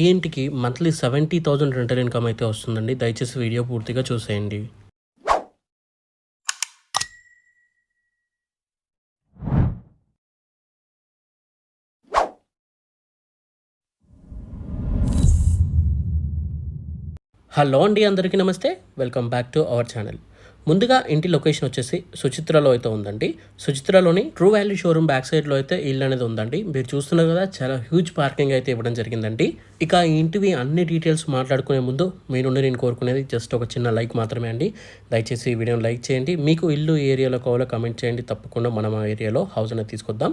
ఏఎన్టీకి monthly seventy thousand rental income అయితే వస్తుందండి? దయచేసి వీడియో పూర్తిగా చూసేయండి. హలో అండి అందరికీ నమస్తే. Welcome back to our channel. ముందుగా ఇంటి లొకేషన్ వచ్చేసి సుచిత్రలో అయితే ఉందండి. సుచిత్రలోని ట్రూ వాల్యూ షోరూమ్ బ్యాక్ సైడ్లో అయితే ఇల్లు అనేది ఉందండి. మీరు చూస్తున్నారు కదా చాలా హ్యూజ్ పార్కింగ్ అయితే ఇవ్వడం జరిగిందండి. ఇక ఈ ఇంటివి అన్ని డీటెయిల్స్ మాట్లాడుకునే ముందు మీ నుండి నేను కోరుకునేది జస్ట్ ఒక చిన్న లైక్ మాత్రమే అండి. దయచేసి ఈ వీడియోని లైక్ చేయండి. మీకు ఇల్లు ఏరియాలో కావాలో కమెంట్ చేయండి. తప్పకుండా మనం ఆ ఏరియాలో హౌస్ అనేది తీసుకొద్దాం.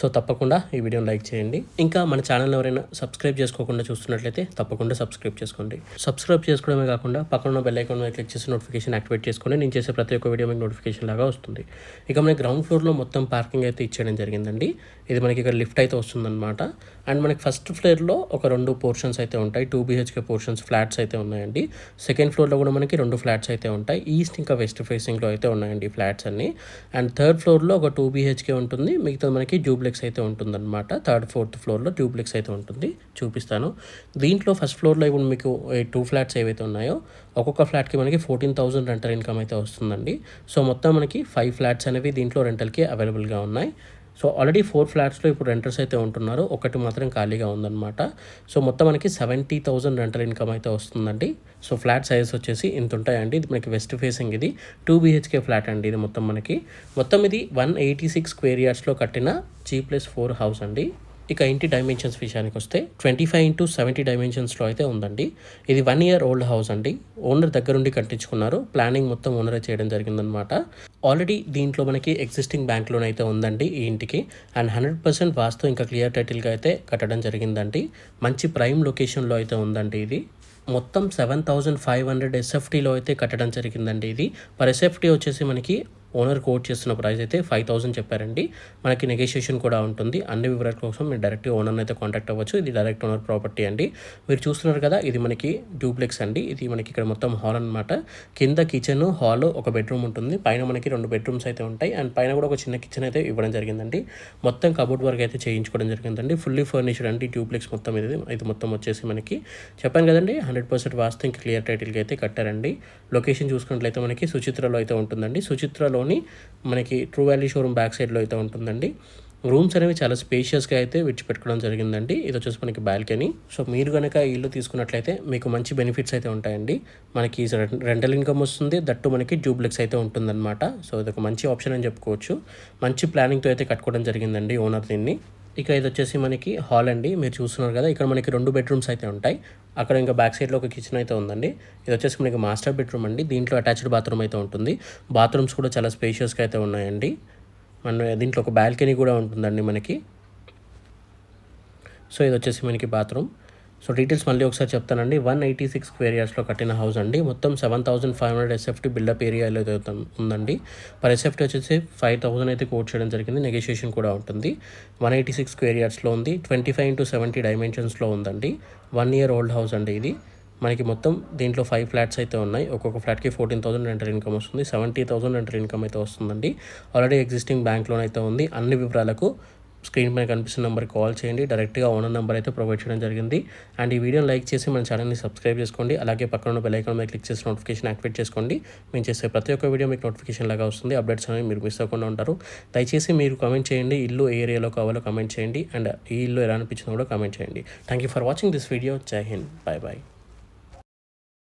సో తప్పకుండా ఈ వీడియోని లైక్ చేయండి. ఇంకా మన ఛానల్ ఎవరైనా సబ్స్క్రైబ్ చేసుకోకుండా చూస్తున్నట్లయితే తప్పకుండా సబ్స్క్రైబ్ చేసుకోండి. సబ్స్క్రైబ్ చేసుకోవడమే కాకుండా పక్కన బెల్ ఐకాన్ మీద క్లిక్ చేసి నోటిఫికేషన్ యాక్టివేట్ చేసుకొని నేను చేసే ప్రతి ఒక్క వీడియో మీకు నోటిఫికేషన్ లాగా వస్తుంది. ఇక మనకి గ్రౌండ్ ఫ్లోర్లో మొత్తం పార్కింగ్ అయితే ఇచ్చేయడం జరిగిందండి. ఇది మనకి ఇక్కడ లిఫ్ట్ అయితే వస్తుందన్నమాట. అండ్ మనకి ఫస్ట్ ఫ్లోర్లో ఒక రెండు పోర్షన్స్ అయితే ఉంటాయి. టూ బీహెచ్కే పోర్షన్స్ ఫ్లాట్స్ అయితే ఉన్నాయండి. సెకండ్ ఫ్లోర్లో కూడా మనకి రెండు ఫ్లాట్స్ అయితే ఉంటాయి. ఈస్ట్ ఇంకా వెస్ట్ ఫేసింగ్లో అయితే ఉన్నాయండి ఫ్లాట్స్ అన్ని. అండ్ థర్డ్ ఫ్లోర్లో ఒక టూ బీహెచ్కే ఉంటుంది. మిగతా మనకి ట్యూబ్లెక్స్ అయితే ఉంటుందన్నమాట. థర్డ్ ఫోర్త్ ఫ్లోర్లో ట్యూబ్లెక్స్ అయితే ఉంటుంది. చూపిస్తాను. దీంట్లో ఫస్ట్ ఫ్లోర్లో ఇప్పుడు మీకు టూ ఫ్లాట్స్ ఏవైతే ఉన్నాయో ఒక్కొక్క ఫ్లాట్కి మనకి ఫోర్టీన్ థౌసండ్ రెంటర్ ఇన్కమ్ అయితే వస్తుందండి. సో మొత్తం మనకి ఫైవ్ ఫ్లాట్స్ అనేవి దీంట్లో రెంటల్కి అవైలబుల్గా ఉన్నాయి. సో ఆల్రెడీ ఫోర్ ఫ్లాట్స్లో ఇప్పుడు రెంటర్స్ అయితే ఉంటున్నారు. ఒకటి మాత్రం ఖాళీగా ఉందన్నమాట. సో మొత్తం మనకి సెవెంటీ థౌసండ్ రెంటల్ ఇన్కమ్ అయితే వస్తుందండి. సో ఫ్లాట్ సైజెస్ వచ్చేసి ఇంత ఉంటాయండి. ఇది మనకి వెస్ట్ ఫేసింగ్ ఇది. టూ బీహెచ్కే ఫ్లాట్ అండి ఇది మొత్తం మనకి. మొత్తం ఇది వన్ ఎయిటీ సిక్స్ స్క్వేర్ యార్డ్స్లో కట్టిన జీ ప్లస్ ఫోర్ హౌస్ అండి. ఇక ఇంటి డైమెన్షన్స్ విషయానికి వస్తే ట్వంటీ ఫైవ్ ఇంటూ సెవెంటీ డైమెన్షన్స్లో అయితే ఉందండి. ఇది వన్ ఇయర్ ఓల్డ్ హౌస్ అండి. ఓనర్ దగ్గరుండి కట్టించుకున్నారు. ప్లానింగ్ మొత్తం ఓనరే చేయడం జరిగిందనమాట ఆల్రెడీ దీంట్లో మనకి ఎగ్జిస్టింగ్ బ్యాంక్ లోన్ అయితే ఉందండి ఈ ఇంటికి. అండ్ హండ్రెడ్ పర్సెంట్ వాస్తు ఇంకా క్లియర్ టైటిల్గా అయితే కట్టడం జరిగిందండి. మంచి ప్రైమ్ లొకేషన్లో అయితే ఉందండి ఇది. మొత్తం సెవెన్ థౌజండ్ ఫైవ్ హండ్రెడ్ ఎస్ఎఫ్టీలో అయితే కట్టడం జరిగిందండి ఇది. పర్ ఎస్ఎఫ్టీ వచ్చేసి మనకి ఓనర్ కోట్ చేస్తున్న ప్రైస్ అయితే ఫైవ్ థౌసండ్ చెప్పారండి. మనకి నెగోషియేషన్ కూడా ఉంటుంది. అన్ని వివరాల కోసం మీరు డైరెక్ట్ ఓనర్ని అయితే కాంటాక్ట్ అవ్వచ్చు. ఇది డైరెక్ట్ ఓనర్ ప్రాపర్టీ అండి. మీరు చూస్తున్నారు కదా ఇది మనకి డూప్లెక్స్ అండి. ఇది మనకి ఇక్కడ మొత్తం హాల్ అనమాట కింద కిచెన్ హాల్ ఒక బెడ్రూమ్ ఉంటుంది. పైన మనకి రెండు బెడ్రూమ్స్ అయితే ఉంటాయి. అండ్ పైన కూడా ఒక చిన్న కిచెన్ అయితే ఇవ్వడం జరిగిందండి. మొత్తం కబోర్డ్ వర్క్ అయితే చేయించుకోవడం జరిగిందండి. ఫుల్లీ ఫర్నిచర్ అండి. డూప్లెక్స్ మొత్తం ఇది. ఇది మొత్తం వచ్చేసి మనకి చెప్పాను కదండి హండ్రెడ్ పర్సెంట్ వాస్తు క్లియర్ టైటిల్గా అయితే కట్టారండి. లొకేషన్ చూసుకున్నట్లయితే మనకి సుచిత్రలో అయితే ఉంటుందండి. సుచిత్రలో షోరూమ్లోని మనకి ట్రూ వ్యాలీ షోరూమ్ బ్యాక్ సైడ్లో అయితే ఉంటుందండి. రూమ్స్ అనేవి చాలా స్పేషియస్గా అయితే విడిచిపెట్టుకోవడం జరిగిందండి. ఇది వచ్చేసి మనకి బాల్కనీ. సో మీరు కనుక ఇల్లు తీసుకున్నట్లయితే మీకు మంచి బెనిఫిట్స్ అయితే ఉంటాయండి. మనకి రెంటల్ ఇన్కమ్ వస్తుంది. దట్టు మనకి జూబ్లెక్స్ అయితే ఉంటుందన్నమాట. సో ఇది ఒక మంచి ఆప్షన్ అని చెప్పుకోవచ్చు. మంచి ప్లానింగ్తో అయితే కట్టుకోవడం జరిగిందండి ఓనర్ దీన్ని. ఇక ఇది వచ్చేసి మనకి హాల్ అండి. మీరు చూస్తున్నారు కదా ఇక్కడ మనకి రెండు బెడ్రూమ్స్ అయితే ఉంటాయి. అక్కడ ఇంకా బ్యాక్ సైడ్లో ఒక కిచెన్ అయితే ఉందండి. ఇది వచ్చేసి మనకి మాస్టర్ బెడ్రూమ్ అండి. దీంట్లో అటాచ్డ్ బాత్రూమ్ అయితే ఉంటుంది. బాత్రూమ్స్ కూడా చాలా స్పేషియస్గా అయితే ఉన్నాయండి. మన దీంట్లో ఒక బాల్కనీ కూడా ఉంటుందండి మనకి. సో ఇది వచ్చేసి మనకి బాత్రూమ్ సో డీటెయిల్స్ మళ్ళీ ఒకసారి చెప్తానండి. వన్ ఎయిటీ సిక్స్ స్క్వేర్ ఇయర్స్లో కట్టిన హౌస్ అండి. మొత్తం seven thousand five hundred SFT built up ఏరియాలో అయితే ఉందండి. పర్ ఎస్ఎఫ్టీ వచ్చేసి ఫైవ్ థౌసండ్ అయితే కోట్ చేయడం జరిగింది. నెగోషియేషన్ కూడా ఉంటుంది. వన్ ఎయిటీ సిక్స్ స్క్వేర్ ఇయర్స్లో ఉంది. ట్వంటీ ఫైవ్ ఇంటూ సెవెంటీ డైమెన్షన్స్లో ఉందండి. వన్ ఇయర్ ఓల్డ్ హౌస్ అండి ఇది. మనకి మొత్తం దీంట్లో ఫైవ్ ఫ్లాట్స్ అయితే ఉన్నాయి. ఒక్కొక్క ఫ్లాట్కి ఫోర్టీన్ థౌసండ్ రెంటర్ ఇన్కమ్ వస్తుంది. సెవెంటీ థౌసండ్ రెంటర్ ఇన్కమ్ అయితే వస్తుందండి. ఆల్రెడీ ఎగ్జిస్టింగ్ బ్యాంక్ లోన్ అయితే ఉంది. అన్ని వివరాలకు స్క్రీన్ పైన కనిపిస్తున్న నెంబర్కి కాల్ చేయండి. డైరెక్ట్గా ఓనర్ నెంబర్ అయితే ప్రొవైడ్ చేయడం జరిగింది. అండ్ ఈ వీడియోని లైక్ చేసి మన ఛానల్ని సబ్స్క్రైబ్ చేసుకోండి. అలాగే పక్కన ఉన్న బెల్ మీద క్లిక్ చేసి నోటిఫికేషన్ యాక్టివేట్ చేసుకోండి. మేము చేసే ప్రతి ఒక్క వీడియో మీకు నోటిఫికేషన్ లాగా వస్తుంది. అప్డేట్స్ అనేవి మీరు మిస్ అవ్వకుండా ఉంటారు. దయచేసి మీరు కమెంట్ చేయండి. ఇల్లు ఏ ఏరియాలో కావాలో కమెంట్ చేయండి. అండ్ ఈ ఇల్లు ఎలా అనిపించిందో కూడా కమెంట్ చేయండి. Thank you for watching this video Jai Hind bye bye